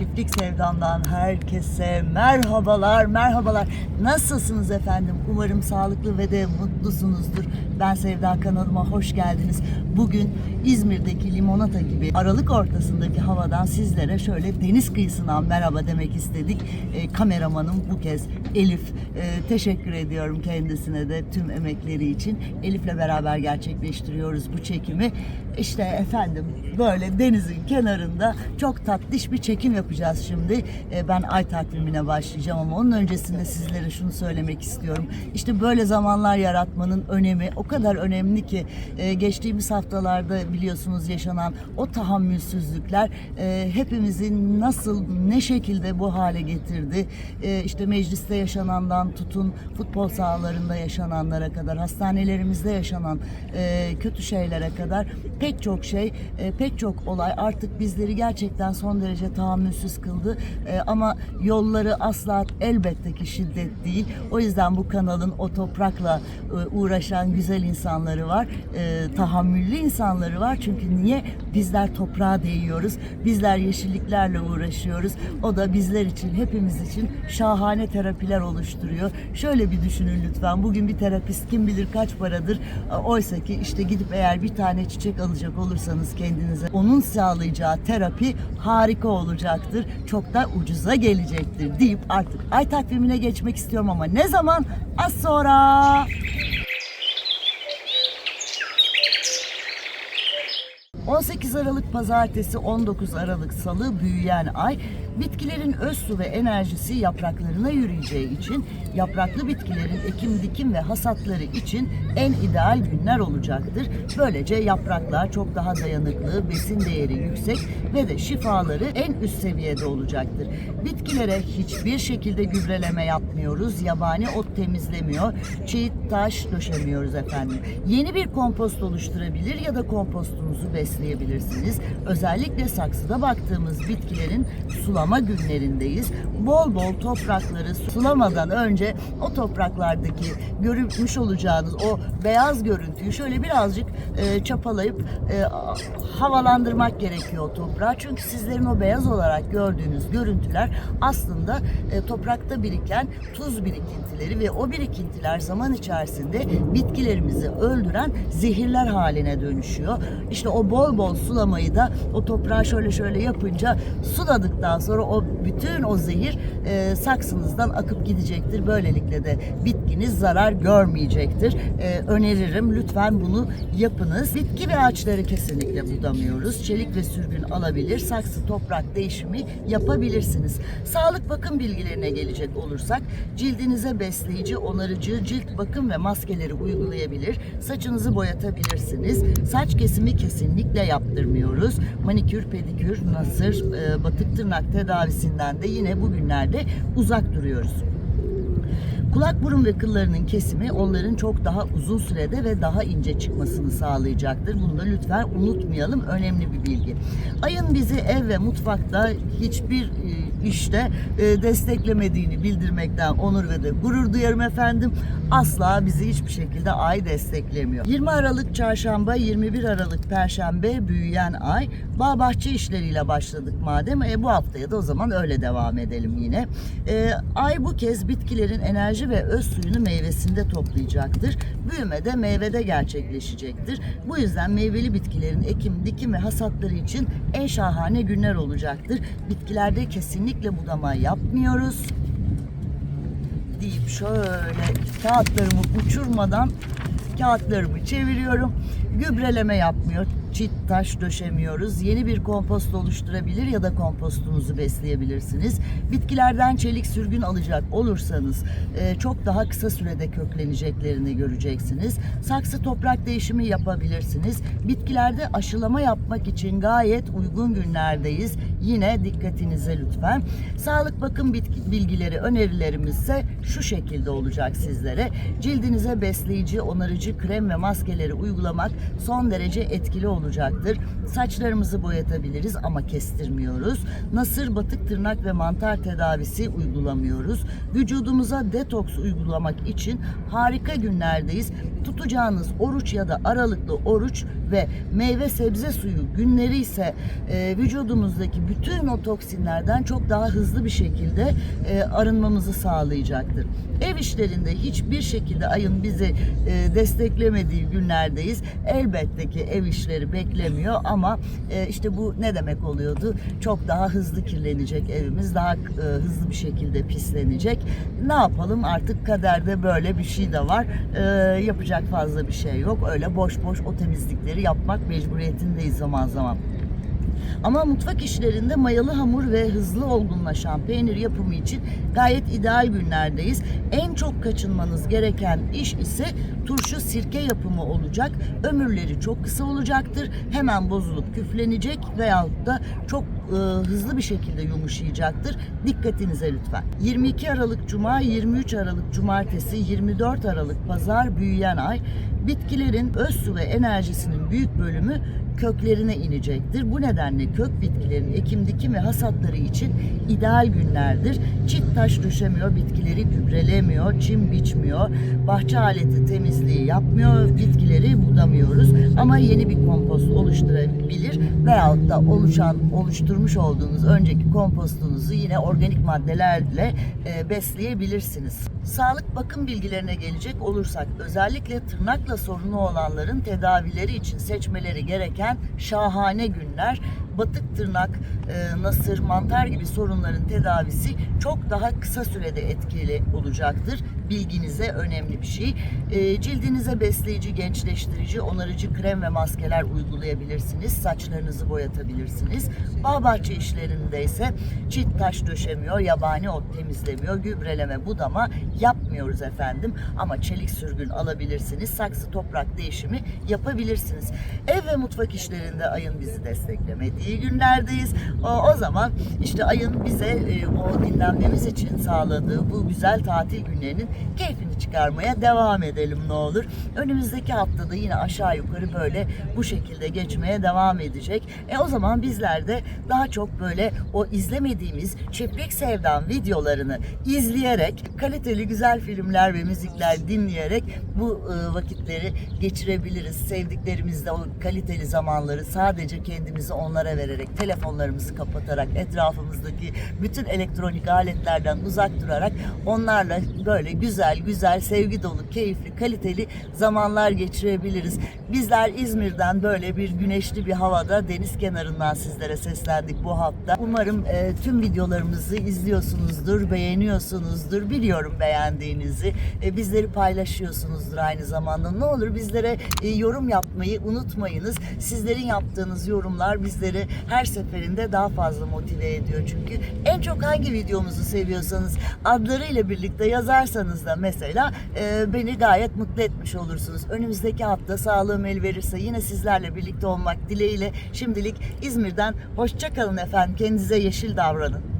Çiftlik Sevdam'dan herkese merhabalar, merhabalar. Nasılsınız efendim? Umarım sağlıklı ve de mutlusunuzdur. Ben Sevda kanalıma hoş geldiniz. Bugün İzmir'deki limonata gibi Aralık ortasındaki havadan sizlere şöyle deniz kıyısından merhaba demek istedik. E, kameramanım bu kez Elif. E, teşekkür ediyorum kendisine de tüm emekleri için. Elif'le beraber gerçekleştiriyoruz bu çekimi. İşte efendim böyle denizin kenarında çok tatlış bir çekim yapacağız şimdi. E, ben ay takvimine başlayacağım ama onun öncesinde sizlere şunu söylemek istiyorum. İşte böyle zamanlar yaratmanın önemi o kadar önemli ki e, geçtiğimiz haftalarda biliyorsunuz yaşanan o tahammülsüzlükler e, hepimizin nasıl ne şekilde bu hale getirdi. E, işte mecliste yaşanandan tutun futbol sahalarında yaşananlara kadar hastanelerimizde yaşanan e, kötü şeylere kadar pek çok şey e, pek çok olay artık bizleri gerçekten son derece tahammülsüz kıldı. E, ama yolları asla elbette ki şiddet değil. O yüzden bu kanalın o toprakla e, uğraşan güzel insanları var. E, tahammüllü insanları var. Çünkü niye? Bizler toprağa değiyoruz. Bizler yeşilliklerle uğraşıyoruz. O da bizler için, hepimiz için şahane terapiler oluşturuyor. Şöyle bir düşünün lütfen. Bugün bir terapist kim bilir kaç paradır. Oysa ki işte gidip eğer bir tane çiçek alacak olursanız kendinize onun sağlayacağı terapi harika olacaktır. Çok da ucuza gelecektir deyip artık ay takvimine geçmek istiyorum ama ne zaman? Az sonra. 18 Aralık Pazartesi, 19 Aralık Salı büyüyen ay, bitkilerin öz su ve enerjisi yapraklarına yürüyeceği için yapraklı bitkilerin ekim, dikim ve hasatları için en ideal günler olacaktır. Böylece yapraklar çok daha dayanıklı, besin değeri yüksek ve de şifaları en üst seviyede olacaktır. Bitkilere hiçbir şekilde gübreleme yapmıyoruz, yabani ot temizlemiyor, çiğit taş döşemiyoruz efendim. Yeni bir kompost oluşturabilir ya da kompostunuzu besleyebilirsiniz. Özellikle saksıda baktığımız bitkilerin sulama günlerindeyiz. Bol bol toprakları sulamadan önce o topraklardaki görmüş olacağınız o beyaz görüntüyü şöyle birazcık e, çapalayıp e, havalandırmak gerekiyor o toprağı. Çünkü sizlerin o beyaz olarak gördüğünüz görüntüler aslında e, toprakta biriken tuz birikintileri ve o birikintiler zaman içerisinde bitkilerimizi öldüren zehirler haline dönüşüyor. İşte o bol bol sulamayı da o toprağı şöyle şöyle yapınca suladıktan sonra o bütün o zehir e, saksınızdan akıp gidecektir. Böylelikle de bitkiniz zarar görmeyecektir. E, öneririm lütfen bunu yapınız. Bitki ve ağaçları kesinlikle budamıyoruz. Çelik ve sürgün alabilir. Saksı toprak değişimi yapabilirsiniz. Sağlık bakım bilgilerine gelecek olursak cildinize besleyici, onarıcı cilt bakım ve maskeleri uygulayabilir. Saçınızı boyatabilirsiniz. Saç kesimi kesinlikle yaptırmıyoruz. Manikür, pedikür, nasır, e, batık tırnak tedavisinden de yine bugünlerde uzak duruyoruz. Kulak burun ve kıllarının kesimi onların çok daha uzun sürede ve daha ince çıkmasını sağlayacaktır. Bunu da lütfen unutmayalım. Önemli bir bilgi. Ayın bizi ev ve mutfakta hiçbir e, işte e, desteklemediğini bildirmekten onur ve de gurur duyarım efendim. Asla bizi hiçbir şekilde ay desteklemiyor. 20 Aralık çarşamba, 21 Aralık perşembe büyüyen ay. Bağ bahçe işleriyle başladık madem. E, bu haftaya da o zaman öyle devam edelim yine. E, ay bu kez bitkilerin enerji ve öz suyunu meyvesinde toplayacaktır. Büyüme de meyvede gerçekleşecektir. Bu yüzden meyveli bitkilerin ekim, dikim ve hasatları için en şahane günler olacaktır. Bitkilerde kesinlikle budama yapmıyoruz deyip şöyle kağıtlarımı uçurmadan kağıtlarımı çeviriyorum. Gübreleme yapmıyor. Çit taş döşemiyoruz. Yeni bir kompost oluşturabilir ya da kompostunuzu besleyebilirsiniz. Bitkilerden çelik sürgün alacak olursanız e, çok daha kısa sürede kökleneceklerini göreceksiniz. Saksı toprak değişimi yapabilirsiniz. Bitkilerde aşılama yapmak için gayet uygun günlerdeyiz. Yine dikkatinize lütfen. Sağlık bakım bilgileri önerilerimiz ise şu şekilde olacak sizlere. Cildinize besleyici, onarıcı krem ve maskeleri uygulamak son derece etkili olacaktır olacaktır. Saçlarımızı boyatabiliriz ama kestirmiyoruz. Nasır, batık tırnak ve mantar tedavisi uygulamıyoruz. Vücudumuza detoks uygulamak için harika günlerdeyiz. Tutacağınız oruç ya da aralıklı oruç ve meyve sebze suyu günleri ise e, vücudumuzdaki bütün o toksinlerden çok daha hızlı bir şekilde e, arınmamızı sağlayacaktır. Ev işlerinde hiçbir şekilde ayın bizi e, desteklemediği günlerdeyiz. Elbette ki ev işleri beklemiyor ama e, işte bu ne demek oluyordu? Çok daha hızlı kirlenecek evimiz, daha e, hızlı bir şekilde pislenecek. Ne yapalım artık kaderde böyle bir şey de var. E, yapacak fazla bir şey yok. Öyle boş boş o temizlikleri yapmak mecburiyetindeyiz zaman zaman. Ama mutfak işlerinde mayalı hamur ve hızlı olgunlaşan peynir yapımı için gayet ideal günlerdeyiz. En çok kaçınmanız gereken iş ise turşu sirke yapımı olacak. Ömürleri çok kısa olacaktır. Hemen bozulup küflenecek veyahut da çok e, hızlı bir şekilde yumuşayacaktır. Dikkatinize lütfen. 22 Aralık Cuma, 23 Aralık Cumartesi, 24 Aralık Pazar büyüyen ay bitkilerin öz su ve enerjisinin büyük bölümü köklerine inecektir. Bu nedenle kök bitkilerin ekim dikim ve hasatları için ideal günlerdir. Çift taş düşemiyor, bitkileri gübrelemiyor, çim biçmiyor, bahçe aleti temizliği yapmıyor, bitkileri budamıyoruz. Ama yeni bir kompost oluşturabilir veyahut da oluşan, oluşturmuş olduğunuz önceki kompostunuzu yine organik maddelerle e, besleyebilirsiniz. Sağlık bakım bilgilerine gelecek olursak özellikle tırnakla sorunu olanların tedavileri için seçmeleri gereken şahane günler. Batık tırnak, e, nasır, mantar gibi sorunların tedavisi çok daha kısa sürede etkili olacaktır. Bilginize önemli bir şey. E, cildinize besleyici, gençleştirici, onarıcı krem ve maskeler uygulayabilirsiniz. Saçlarınızı boyatabilirsiniz. Bağ bahçe işlerinde ise çit taş döşemiyor, yabani ot temizlemiyor, gübreleme, budama yapmıyoruz efendim. Ama çelik sürgün alabilirsiniz. Saksı toprak değişimi yapabilirsiniz. Ev ve mutfak işlerinde ayın bizi desteklemediği günlerdeyiz. O, o zaman işte ayın bize e, o dinlenmemiz için sağladığı bu güzel tatil günlerinin keyfini çıkarmaya devam edelim ne olur. Önümüzdeki haftada yine aşağı yukarı böyle bu şekilde geçmeye devam edecek. E o zaman bizler de daha çok böyle o izlemediğimiz Çiftlik Sevdam videolarını izleyerek kaliteli güzel filmler ve müzikler dinleyerek bu e, vakitleri geçirebiliriz. Sevdiklerimizle o kaliteli zamanları sadece kendimizi onlara vererek, telefonlarımızı kapatarak, etrafımızdaki bütün elektronik aletlerden uzak durarak onlarla böyle güzel güzel, sevgi dolu, keyifli, kaliteli zamanlar geçirebiliriz. Bizler İzmir'den böyle bir güneşli bir havada deniz kenarından sizlere seslendik bu hafta. Umarım e, tüm videolarımızı izliyorsunuzdur, beğeniyorsunuzdur. Biliyorum beğendiğinizi. E, bizleri paylaşıyorsunuzdur aynı zamanda. Ne olur bizlere e, yorum yapmayı unutmayınız. Sizlerin yaptığınız yorumlar bizleri her seferinde daha fazla motive ediyor. Çünkü en çok hangi videomuzu seviyorsanız adlarıyla birlikte yazarsanız da mesela e, beni gayet mutlu etmiş olursunuz. Önümüzdeki hafta sağlığım el verirse yine sizlerle birlikte olmak dileğiyle şimdilik İzmir'den hoşça kalın efendim. Kendinize yeşil davranın.